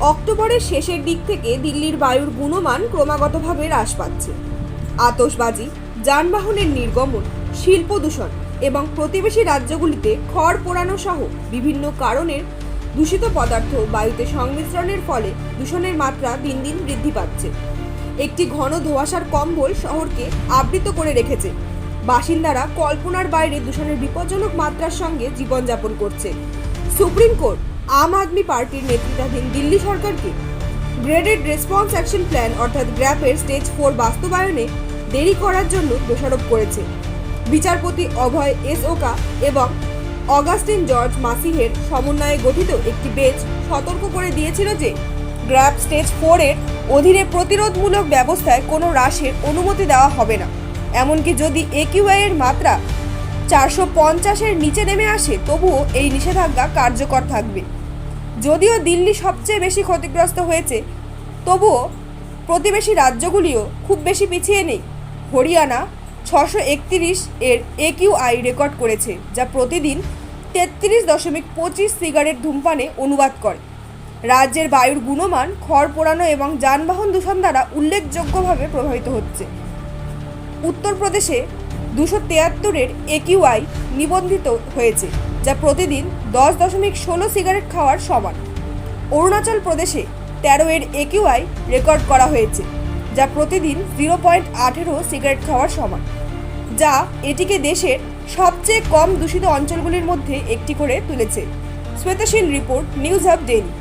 অক্টোবরের শেষের দিক থেকে দিল্লির বায়ুর গুণমান ক্রমাগতভাবে হ্রাস পাচ্ছে। আতসবাজি যানবাহনের নির্গমন, শিল্প দূষণ এবং প্রতিবেশী রাজ্যগুলিতে খড় পোড়ানো সহ বিভিন্ন কারণের দূষিত পদার্থ বায়ুতে সংমিশ্রণের ফলে দূষণের মাত্রা দিন দিন বৃদ্ধি পাচ্ছে। একটি ঘন ধোঁয়াশার কম্বল শহরকে আবৃত করে রেখেছে। বাসিন্দারা কল্পনার বাইরে দূষণের বিপজ্জনক মাত্রার সঙ্গে জীবনযাপন করছে। সুপ্রিম কোর্ট আম আদমি পার্টির নেতৃত্বাধীন দিল্লি সরকারকে গ্রেডেড রেসপন্স অ্যাকশন প্ল্যান অর্থাৎ গ্র্যাপের স্টেজ ফোর বাস্তবায়নে দেরি করার জন্য দোষারোপ করেছে। বিচারপতি অভয় এস ওকা এবং অগাস্টিন জর্জ মাসিহের সমন্বয়ে গঠিত একটি বেঞ্চ সতর্ক করে দিয়েছিল যে, গ্র্যাপ স্টেজ ফোরের অধীনে প্রতিরোধমূলক ব্যবস্থায় কোনো হ্রাসের অনুমতি দেওয়া হবে না। এমনকি যদি একিউআই মাত্রা চারশো পঞ্চাশের নিচে নেমে আসে, তবুও এই নিষেধাজ্ঞা কার্যকর থাকবে। যদিও দিল্লি সবচেয়ে বেশি ক্ষতিগ্রস্ত হয়েছে, তবুও প্রতিবেশী রাজ্যগুলিও খুব বেশি পিছিয়ে নেই। হরিয়ানা ছশো একত্রিশ এর একিউআই রেকর্ড করেছে, যা প্রতিদিন তেত্রিশ দশমিক পঁচিশ সিগারেট ধূমপানে অনুবাদ করে। রাজ্যের বায়ুর গুণমান, খড় পোড়ানো এবং যানবাহন দূষণ দ্বারা উল্লেখযোগ্যভাবে প্রভাবিত হচ্ছে। উত্তরপ্রদেশে দুশো তিয়াত্তরের একিউআই নিবন্ধিত হয়েছে, যা প্রতিদিন দশ দশমিক ষোলো সিগারেট খাওয়ার সমান। অরুণাচল প্রদেশে তেরো এর একিউআই রেকর্ড করা হয়েছে, যা প্রতিদিন জিরো পয়েন্ট আঠেরো সিগারেট খাওয়ার সমান, যা এটিকে দেশের সবচেয়ে কম দূষিত অঞ্চলগুলির মধ্যে একটি করে তুলেছে। শ্বেতশীল রিপোর্ট, নিউজ হাব ডেইলি।